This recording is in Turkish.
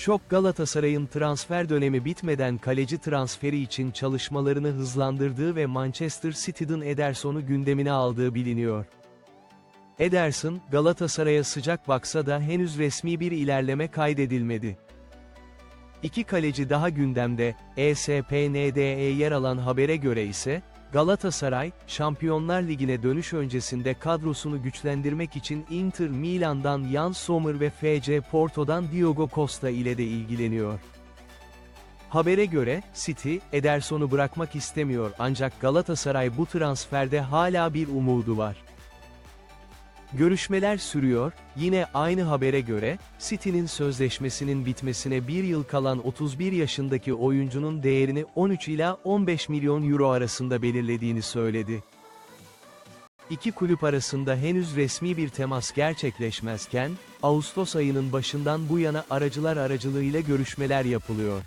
Şok Galatasaray'ın transfer dönemi bitmeden kaleci transferi için çalışmalarını hızlandırdığı ve Manchester City'den Ederson'u gündemine aldığı biliniyor. Ederson, Galatasaray'a sıcak baksa da henüz resmi bir ilerleme kaydedilmedi. İki kaleci daha gündemde, E ESPN'de yer alan habere göre ise, Galatasaray, Şampiyonlar Ligi'ne dönüş öncesinde kadrosunu güçlendirmek için Inter Milan'dan Jan Sommer ve FC Porto'dan Diogo Costa ile de ilgileniyor. Habere göre, City, Ederson'u bırakmak istemiyor ancak Galatasaray bu transferde hala bir umudu var. Görüşmeler sürüyor, yine aynı habere göre, City'nin sözleşmesinin bitmesine bir yıl kalan 31 yaşındaki oyuncunun değerini 13 ila 15 milyon euro arasında belirlediğini söyledi. İki kulüp arasında henüz resmi bir temas gerçekleşmezken, Ağustos ayının başından bu yana aracılar aracılığıyla görüşmeler yapılıyor.